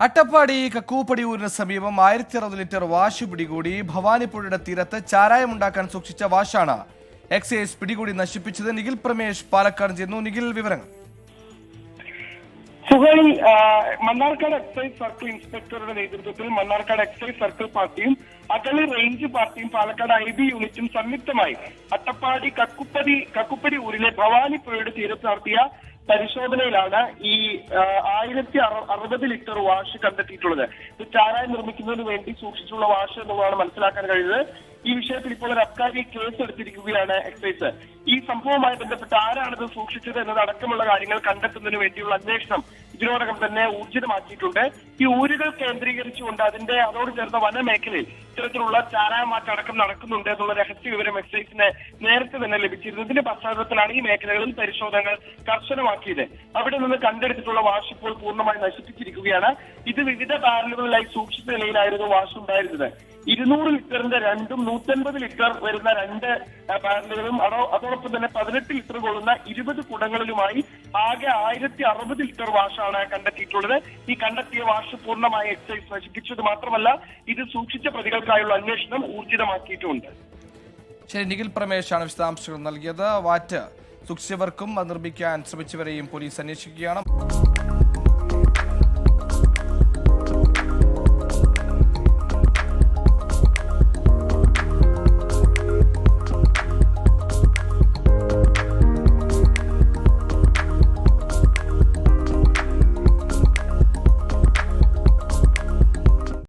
അട്ടപ്പാടി കക്കൂപ്പടിയൂരിന് സമീപം ആയിരത്തി അറുപത് ലിറ്റർ വാഷ് പിടികൂടി ഭവാനിപ്പുഴയുടെ തീരത്ത് ചാരായമുണ്ടാക്കാൻ സൂക്ഷിച്ച വാഷാണ് എക്സൈസ് പിടികൂടി നശിപ്പിച്ചത് നിഖിൽ പ്രമേഷ് പാലക്കാട് ചെയ്യുന്നു നിഖിൽ വിവരങ്ങൾ. സുഹൈ മണ്ണാർക്കാട് എക്സൈസ് സർക്കിൾ ഇൻസ്പെക്ടറുടെ നേതൃത്വത്തിൽ മണ്ണാർക്കാട് എക്സൈസ് സർക്കിൾ പാർട്ടിയും അകളി റേഞ്ച് പാർട്ടിയും പാലക്കാട് ഐ ബി യൂണിറ്റും സംയുക്തമായി അട്ടപ്പാടി കക്കുപ്പടി കക്കുപ്പടി ഊരിലെ ഭവാനിപ്പുഴയുടെ തീരത്ത് നടത്തിയ പരിശോധനയിലാണ് ഈ ആയിരത്തി അറു- അറുപത് ലിറ്റർ വാഷ് കണ്ടെത്തിയിട്ടുള്ളത്. ഇത് ചാരായം നിർമ്മിക്കുന്നതിന് വേണ്ടി സൂക്ഷിച്ചുള്ള വാഷ് എന്നുള്ളതാണ് മനസ്സിലാക്കാൻ കഴിയുന്നത്. ഈ വിഷയത്തിൽ ഇപ്പോൾ ഒരു അബ്കാരി കേസ് എടുത്തിരിക്കുകയാണ് എക്സൈസ്. ഈ സംഭവവുമായി ബന്ധപ്പെട്ട് ആരാണിത് സൂക്ഷിച്ചത് എന്നതടക്കമുള്ള കാര്യങ്ങൾ കണ്ടെത്തുന്നതിന് വേണ്ടിയുള്ള അന്വേഷണം ഇതിനോടകം തന്നെ ഊർജിതമാക്കിയിട്ടുണ്ട്. ഈ ഊരുകൾ കേന്ദ്രീകരിച്ചുകൊണ്ട് അതിന്റെ അതോട് ചേർന്ന വനമേഖലയിൽ ഇത്തരത്തിലുള്ള ചാരായമാറ്റം അടക്കം നടക്കുന്നുണ്ട് എന്നുള്ള രഹസ്യ വിവരം എക്സൈസിന് നേരത്തെ തന്നെ ലഭിച്ചിരുന്നു. ഇതിന്റെ പശ്ചാത്തലത്തിലാണ് ഈ മേഖലകളിൽ പരിശോധനകൾ കർശനമാക്കിയത്. അവിടെ നിന്ന് കണ്ടെടുത്തിട്ടുള്ള വാഷ് ഇപ്പോൾ പൂർണമായി നശിപ്പിച്ചിരിക്കുകയാണ്. ഇത് വിവിധ ബാരലുകളിലായി സൂക്ഷിച്ച നിലയിലായിരുന്നു വാഷ് ഉണ്ടായിരുന്നത്. ഇരുന്നൂറ് ലിറ്ററിന്റെ രണ്ടും നൂറ്റൻപത് ലിറ്റർ വരുന്ന രണ്ട് ബാരലുകളും അതോ അതോടൊപ്പം തന്നെ പതിനെട്ട് ലിറ്റർ കൊള്ളുന്ന ഇരുപത് കുടങ്ങളിലുമായി ആകെ ആയിരത്തി അറുപത് ലിറ്റർ വാഷാണ് കണ്ടെത്തിയിട്ടുള്ളത്. ഈ കണ്ടെത്തിയ വാഷ് പൂർണമായി എക്സൈസ് നശിപ്പിച്ചത് മാത്രമല്ല ഇത് സൂക്ഷിച്ച പ്രതികൾക്കായുള്ള അന്വേഷണം ഊർജിതമാക്കിയിട്ടുമുണ്ട് ശരി നിഖിൽ പ്രമേശാണ് വിശദാംശങ്ങൾ നൽകിയത്. വാറ്റ് സൂക്ഷിച്ചവർക്കും നിർമ്മിക്കാൻ ശ്രമിച്ചവരെയും പോലീസ് അന്വേഷിക്കുകയാണ്.